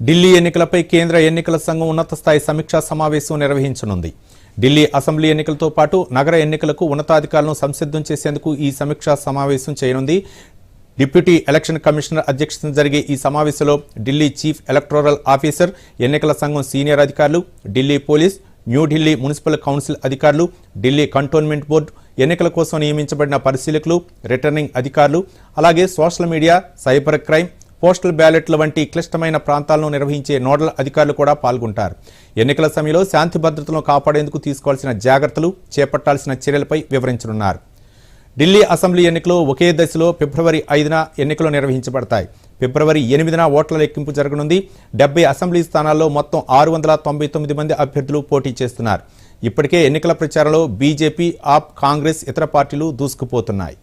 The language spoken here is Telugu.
ఢిల్లీ ఎన్నికలపై కేంద్ర ఎన్నికల సంఘం ఉన్నత స్థాయి సమీక్షా సమావేశం నిర్వహించనుంది. ఢిల్లీ అసెంబ్లీ ఎన్నికలతో పాటు నగర ఎన్నికలకు ఉన్నతాధికారులను సంసిద్ధం చేసేందుకు ఈ సమీక్షా సమావేశం చేయనుంది. డిప్యూటీ ఎలక్షన్ కమిషనర్ అధ్యక్షతన జరిగే ఈ సమావేశంలో ఢిల్లీ చీఫ్ ఎలక్టోరల్ ఆఫీసర్ ఎన్నికల సంఘం సీనియర్ అధికారులు Delhi police New Delhi municipal council అధికారులు ఢిల్లీ కంటోన్మెంట్ బోర్డు ఎన్నికల కోసం నియమించబడిన పరిశీలకులు రిటర్నింగ్ అధికారులు అలాగే social media cyber crime postal బ్యాలెట్ల వంటి క్లిష్టమైన ప్రాంతాలను నిర్వహించే నోడల్ అధికారులు కూడా పాల్గొంటారు. ఎన్నికల సమయంలో శాంతి భద్రతలను కాపాడేందుకు తీసుకోవాల్సిన జాగ్రత్తలు చేపట్టాల్సిన చర్యలపై వివరించనున్నారు. ఢిల్లీ అసెంబ్లీ ఎన్నికలు ఒకే దశలో ఫిబ్రవరి ఐదున ఎన్నికలు నిర్వహించబడతాయి. ఫిబ్రవరి ఎనిమిదిన ఓట్ల లెక్కింపు జరగనుంది. డెబ్బై అసెంబ్లీ స్థానాల్లో మొత్తం ఆరు వందల తొంభై తొమ్మిది మంది అభ్యర్థులు పోటీ చేస్తున్నారు. ఇప్పటికే ఎన్నికల ప్రచారంలో బీజేపీ ఆప్ కాంగ్రెస్ ఇతర పార్టీలు దూసుకుపోతున్నాయి.